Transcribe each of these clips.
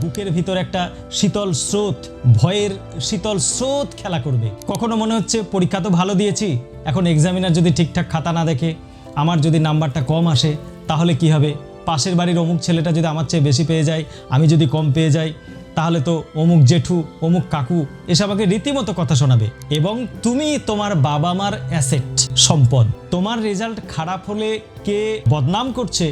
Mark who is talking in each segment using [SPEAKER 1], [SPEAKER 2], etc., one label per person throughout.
[SPEAKER 1] বুকের ভিতর একটা শীতল স্রোত, ভয়ের শীতল স্রোত খেলা করবে। কখনো মনে হচ্ছে, পরীক্ষা তো ভালো দিয়েছি, এখন এক্সামিনার যদি ঠিকঠাক খাতা না দেখে, আমার যদি নাম্বারটা কম আসে, তাহলে কি হবে? পাশের বাড়ির অমুক ছেলেটা যদি আমার চেয়ে বেশি পেয়ে যায়, আমি যদি কম পেয়ে যাই, তাহলে তো অমুক জেঠু, অমুক কাকু এসব আমাকে রীতিমতো কথা শোনাবে। এবং তুমি তোমার বাবা মার অ্যাসেট সম্পদ। তোমার রেজাল্ট খারাপ হলে কে বদনাম করছে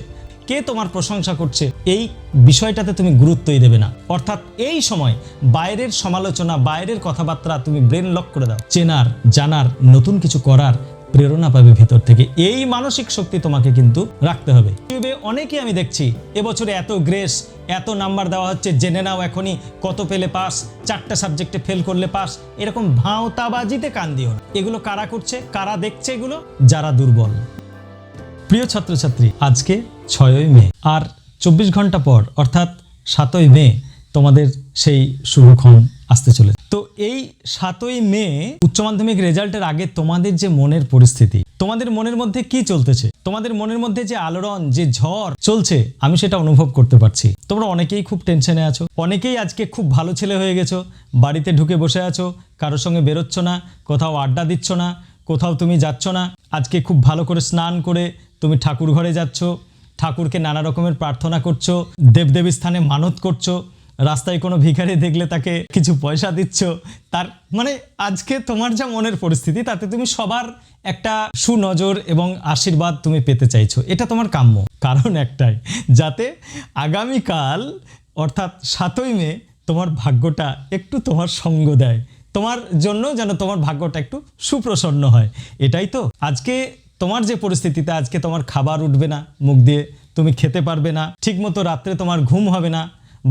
[SPEAKER 1] কে তোমার প্রশংসা করছে? এই বিষয়টাতে তুমি গুরুত্বই দেবে না। অর্থাৎ এই সময় বাইরের সমালোচনা, বাইরের কথাবার্তা তুমি ব্রেন লক করে দাও। চেনার, জানার, নতুন কিছু করার প্রেরণা পাবে ভিতর থেকে। এই মানসিক শক্তি তোমাকে কিন্তু রাখতে হবে। ইউটিউবে অনেকেই আমি দেখছি, এবছরে এত গ্রেস এত নাম্বার দেওয়া হচ্ছে, জেনে নাও এখনই কত পেলে পাস চারটা সাবজেক্টে ফেল করলে পাস এরকম ভাঁওতাবাজিতে কান দিও না। এগুলো কারা করছে, কারা দেখছে এগুলো? যারা দুর্বল। প্রিয় ছাত্রছাত্রী, আজকে ছয়ই মে। আর চব্বিশ ঘণ্টা পর, অর্থাৎ সাতই মে, তোমাদের সেই শুভক্ষণ আসতে চলে তো এই সাতই মে উচ্চ মাধ্যমিক রেজাল্টের আগে তোমাদের যে মনের পরিস্থিতি, তোমাদের মনের মধ্যে কি চলতেছে? তোমাদের মনের মধ্যে যে আলোড়ন, যে ঝড় চলছে, আমি সেটা অনুভব করতে পারছি। তোমরা অনেকেই খুব টেনশনে আছো, অনেকেই আজকে খুব ভালো ছেলে হয়ে গেছো, বাড়িতে ঢুকে বসে আছো, কারোর সঙ্গে বেরোচ্ছ না, কোথাও আড্ডা দিচ্ছ না, কোথাও তুমি যাচ্ছ না, আজকে খুব ভালো করে স্নান করে তুমি ঠাকুর ঘরে যাচ্ছ ঠাকুরকে নানা রকমের প্রার্থনা করছ দেবদেবী স্থানে মানত করছ, রাস্তায় কোনো ভিখারি দেখলে তাকে কিছু পয়সা দিচ্ছ, তার মানে আজকে তোমার যা মনের পরিস্থিতি, তাতে তুমি সবার একটা সুনজর এবং আশীর্বাদ তুমি পেতে চাইছো। এটা তোমার কাম্য। কারণ একটাই, যাতে আগামীকাল, অর্থাৎ সাতই মে, তোমার ভাগ্যটা একটু তোমার সঙ্গ দেয়। তোমার জন্য যেন তোমার ভাগ্যটা একটু সুপ্রসন্ন হয়। এটাই তো। আজকে তোমার যে পরিস্থিতিতে আজকে তোমার খাবার উঠবে না, মুখ দিয়ে তুমি খেতে পারবে না, ঠিকমতো রাত্রে তোমার ঘুম হবে না,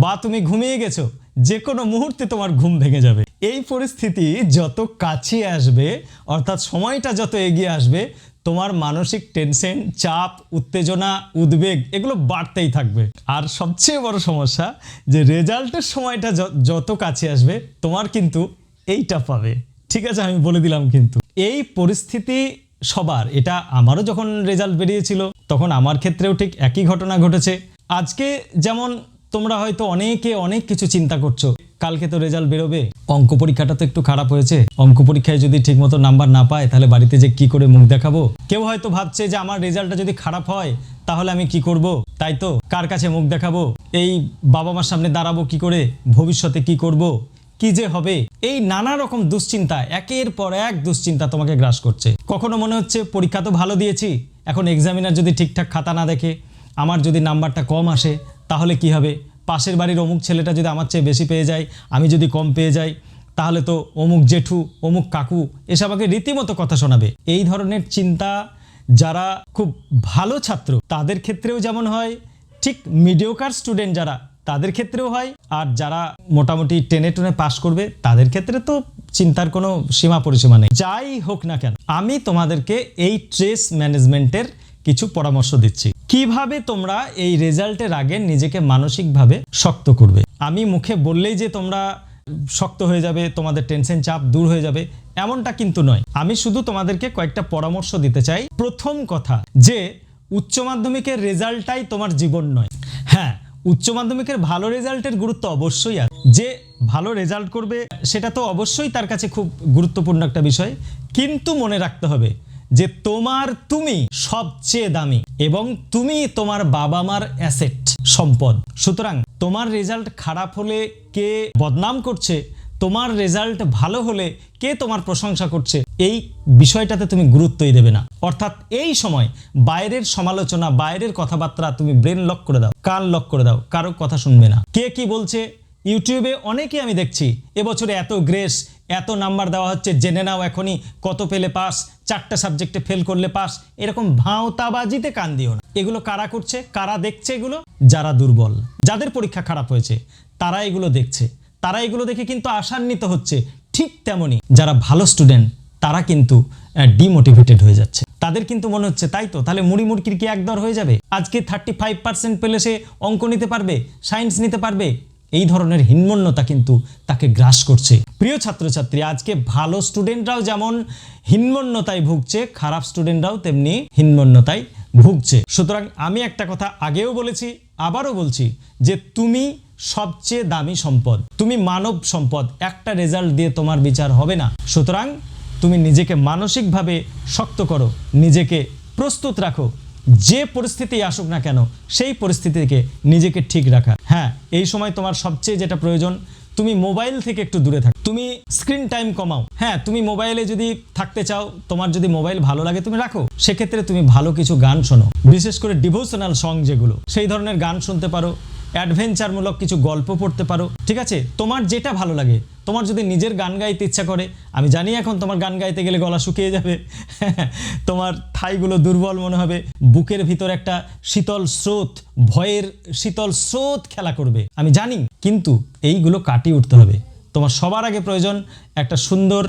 [SPEAKER 1] বা তুমি ঘুমিয়ে গেছো যে কোনো মুহূর্তে তোমার ঘুম ভেঙে যাবে। এই পরিস্থিতি যত কাছে আসবে, অর্থাৎ সময়টা যত এগিয়ে আসবে, তোমার মানসিক টেনশন, চাপ, উত্তেজনা, উদ্বেগ, এগুলো বাড়তেই থাকবে। আর সবচেয়ে বড় সমস্যা যে রেজাল্টের সময়টা যত কাছে আসবে, তোমার কিন্তু এইটা পাবে। ঠিক আছে, আমি বলে দিলাম কিন্তু। এই পরিস্থিতি সবার। এটা আমারও যখন রেজাল্ট বেরিয়েছিল, তখন আমার ক্ষেত্রেও ঠিক একই ঘটনা ঘটেছে। আজকে যেমন তোমরা হয়তো অনেকে অনেক কিছু চিন্তা করছ, কালকে তো রেজাল্ট বেরোবে, অঙ্ক পরীক্ষাটা তো একটু খারাপ হয়েছে, অঙ্ক পরীক্ষায় যদি ঠিকমতো নাম্বার না পায়, তাহলে বাড়িতে যে কি করে মুখ দেখাবো? কেউ হয়তো ভাবছে যে আমার রেজাল্টটা যদি খারাপ হয়, তাহলে আমি কি করব? তাই তো, কার কাছে মুখ দেখাবো? এই বাবা মার সামনে দাঁড়াবো কি করে? ভবিষ্যতে কি করব? কি যে হবে? এই নানা রকম দুশ্চিন্তা, একের পর এক দুশ্চিন্তা তোমাকে গ্রাস করছে। কখনো মনে হচ্ছে, পরীক্ষা তো ভালো দিয়েছি, এখন এক্সামিনার যদি ঠিকঠাক খাতা না দেখে, আমার যদি নাম্বারটা কম আসে, তাহলে কি হবে? পাশের বাড়ির অমুক ছেলেটা যদি আমার চেয়ে বেশি পেয়ে যায়, আমি যদি কম পেয়ে যাই, তাহলে তো অমুক জেঠু, অমুক কাকু এসব আমাকে রীতিমতো কথা শোনাবে। এই ধরনের চিন্তা যারা খুব ভালো ছাত্র, তাদের ক্ষেত্রেও যেমন হয়, ঠিক মিডিওকার স্টুডেন্ট যারা তাদের ক্ষেত্রেও হয়। আর যারা মোটামুটি টেনে টুনে পাশ করবে, তাদের ক্ষেত্রে তো চিন্তার কোনো সীমা পরিসীমা নেই। যাই হোক না কেন, আমি তোমাদেরকে এই ট্রেস ম্যানেজমেন্টের কিছু পরামর্শ দিচ্ছি। কীভাবে তোমরা এই রেজাল্টের আগে নিজেকে মানসিকভাবে শক্ত করবে? আমি মুখে বললেই যে তোমরা শক্ত হয়ে যাবে, তোমাদের টেনশন চাপ দূর হয়ে যাবে, এমনটা কিন্তু নয়। আমি শুধু তোমাদেরকে কয়েকটা পরামর্শ দিতে চাই। প্রথম কথা, যে উচ্চ মাধ্যমিকের রেজাল্টটাই তোমার জীবন নয়। হ্যাঁ উচ্চ মাধ্যমিকের ভালো রেজাল্টের গুরুত্ব অবশ্যই আছে। যে ভালো রেজাল্ট করবে, সেটা তো অবশ্যই তার কাছে খুব গুরুত্বপূর্ণ একটা বিষয়। কিন্তু মনে রাখতে হবে যে তোমার তুমি সবচেয়ে দামি এবং তুমি তোমার বাবা মার অ্যাসেট সম্পদ। সুতরাং তোমার রেজাল্ট খারাপ হলে কে বদনাম করছে তোমার রেজাল্ট ভালো হলে কে তোমার প্রশংসা করছে? এই বিষয়টাতে তুমি গুরুত্বই দেবে না। অর্থাৎ এই সময় বাইরের সমালোচনা, বাইরের কথাবার্তা তুমি ব্রেন লক করে দাও, কান লক করে দাও, কারও কথা শুনবে না। কে কি বলছে? ইউটিউবে অনেকেই আমি দেখছি, এবছরে এত গ্রেস এত নাম্বার দেওয়া হচ্ছে, জেনে নাও এখনই কত পেলে পাস চারটা সাবজেক্টে ফেল করলে পাস এরকম ভাঁওতাবাজিতে কান দিও না। এগুলো কারা করছে? কারা দেখছে এগুলো? যারা দুর্বল। যাদের পরীক্ষা খারাপ হয়েছে, তারা এগুলো দেখছে। তারা এগুলো দেখে কিন্তু আশান্বিত হচ্ছে। ঠিক তেমনি যারা ভালো স্টুডেন্ট তারা কিন্তু ডিমোটিভেটেড হয়ে যাচ্ছে। তাদের কিন্তু মনে হচ্ছে, তাই তো, তাহলে মুড়ি মুড়কির কি একদর হয়ে যাবে? আজকে থার্টি ফাইভ পার্সেন্ট পেলে সে অঙ্ক নিতে পারবে সায়েন্স নিতে পারবে? এই ধরনের হিনমন্যতা কিন্তু তাকে গ্রাস করছে। প্রিয় ছাত্রছাত্রী, আজকে ভালো স্টুডেন্টরাও যেমন হিনমন্যতায় ভুগছে, খারাপ স্টুডেন্টরাও তেমনি হিনমন্যতায় ভুগছে। সুতরাং আমি একটা কথা আগেও বলেছি আবারও বলছি যে তুমি সবচেয়ে দামি সম্পদ, তুমি মানব সম্পদ, একটা রেজাল্ট দিয়ে তোমার বিচার হবে না। সুতরাং তুমি নিজেকে মানসিকভাবে শক্ত করো, নিজেকে প্রস্তুত রাখো। যে পরিস্থিতি আসুক না কেন, সেই পরিস্থিতিকে নিজেকে ঠিক রাখা। হ্যাঁ এই সময় তোমার সবচেয়ে যেটা প্রয়োজন তুমি মোবাইল থেকে একটু দূরে থাকো। তুমি স্ক্রিন টাইম কমাও। হ্যাঁ তুমি মোবাইলে যদি থাকতে চাও, তোমার যদি মোবাইল ভালো লাগে, তুমি রাখো। সেক্ষেত্রে তুমি ভালো কিছু গান শোনো। বিশেষ করে ডিভোশনাল সং যেগুলো, সেই ধরনের গান শুনতে পারো। অ্যাডভেঞ্চারমূলক কিছু গল্প পড়তে পারো। ঠিক আছে? তোমার যেটা ভালো লাগে তোমার যদি নিজের গান গাইতে ইচ্ছা করে, আমি জানি এখন তোমার গান গাইতে গেলে গলা শুকিয়ে যাবে। তোমার থাইগুলো দুর্বল মনে হবে, বুকের ভিতর একটা শীতল স্রোত, ভয়ের শীতল স্রোত খেলা করবে। আমি জানি, কিন্তু এইগুলো কাটিয়ে উঠতে হবে। তোমার সবার আগে প্রয়োজন একটা সুন্দর,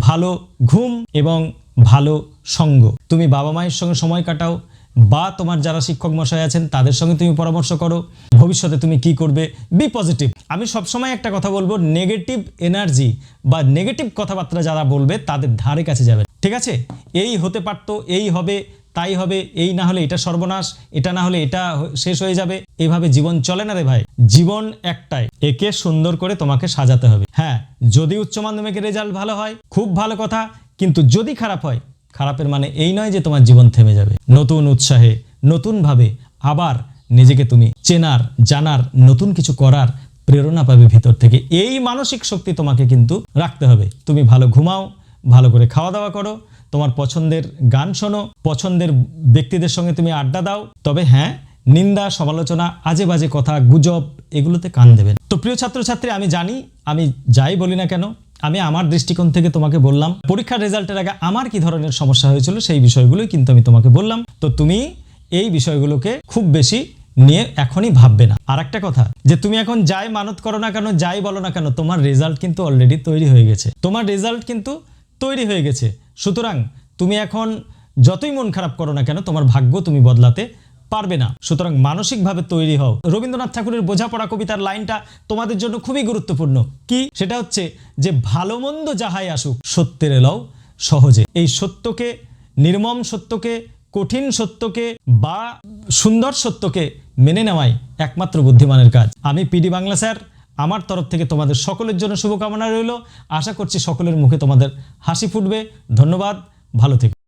[SPEAKER 1] ভালো ঘুম এবং ভালো সঙ্গ। তুমি বাবা মায়ের সঙ্গে সময় কাটাও বা তোমার যারা শিক্ষক মশাই আছেন, তাদের সঙ্গে তুমি পরামর্শ করো। ভবিষ্যতে তুমি কি করবে? বি পজিটিভ আমি সবসময় একটা কথা বলব নেগেটিভ এনার্জি বা নেগেটিভ কথাবার্তা যারা বলবে, তাদের ধারে কাছে যাবে। ঠিক আছে? এই হতে পারতো, এই হবে, তাই হবে, এই না হলে এটা সর্বনাশ, এটা না হলে এটা শেষ হয়ে যাবে। এভাবে জীবন চলে না রে ভাই? জীবন একটাই, একে সুন্দর করে তোমাকে সাজাতে হবে। হ্যাঁ যদি উচ্চ মাধ্যমিকের রেজাল্ট ভালো হয়, খুব ভালো কথা, কিন্তু যদি খারাপ হয় খারাপের মানে এই নয় যে তোমার জীবন থেমে যাবে। নতুন উৎসাহে, নতুনভাবে আবার নিজেকে তুমি চেনার, জানার, নতুন কিছু করার প্রেরণা পাবে ভিতর থেকে। এই মানসিক শক্তি তোমাকে কিন্তু রাখতে হবে। তুমি ভালো ঘুমাও, ভালো করে খাওয়া দাওয়া করো, তোমার পছন্দের গান শোনো, পছন্দের ব্যক্তিদের সঙ্গে তুমি আড্ডা দাও। তবে হ্যাঁ নিন্দা, সমালোচনা, আজে বাজে কথা, গুজব, এগুলোতে কান দেবেন। তো প্রিয় ছাত্রছাত্রী, আমি জানি, আমি যাই বলি না কেন, আমি আমার দৃষ্টিকোণ থেকে তোমাকে বললাম, পরীক্ষার রেজাল্টের আগে আমার কি ধরনের সমস্যা হয়েছিল সেই বিষয়গুলোই কিন্তু আমি তোমাকে বললাম। তো তুমি এই বিষয়গুলোকে খুব বেশি নিয়ে এখনই ভাববে না। আর একটা কথা, যে তুমি এখন যাই মানত করো না কেন, যাই বলো না কেন, তোমার রেজাল্ট কিন্তু অলরেডি তৈরি হয়ে গেছে। তোমার রেজাল্ট কিন্তু তৈরি হয়ে গেছে। সুতরাং তুমি এখন যতই মন খারাপ করো না কেন, তোমার ভাগ্য তুমি বদলাতে পারবে না। সুতরাং মানসিকভাবে তৈরি হও। রবীন্দ্রনাথ ঠাকুরের বোঝাপড়া কবিতার লাইনটা তোমাদের জন্য খুবই গুরুত্বপূর্ণ। কি? সেটা হচ্ছে যে, ভালো মন্দ যাহাই আসুক, সত্যের এলাও সহজে। এই সত্যকে, নির্মম সত্যকে, কঠিন সত্যকে বা সুন্দর সত্যকে মেনে নেওয়াই একমাত্র বুদ্ধিমানের কাজ। আমি পিডি বাংলা স্যার, আমার তরফ থেকে তোমাদের সকলের জন্য শুভকামনা রইল। আশা করছি সকলের মুখে তোমাদের হাসি ফুটবে। ধন্যবাদ। ভালো থেকো।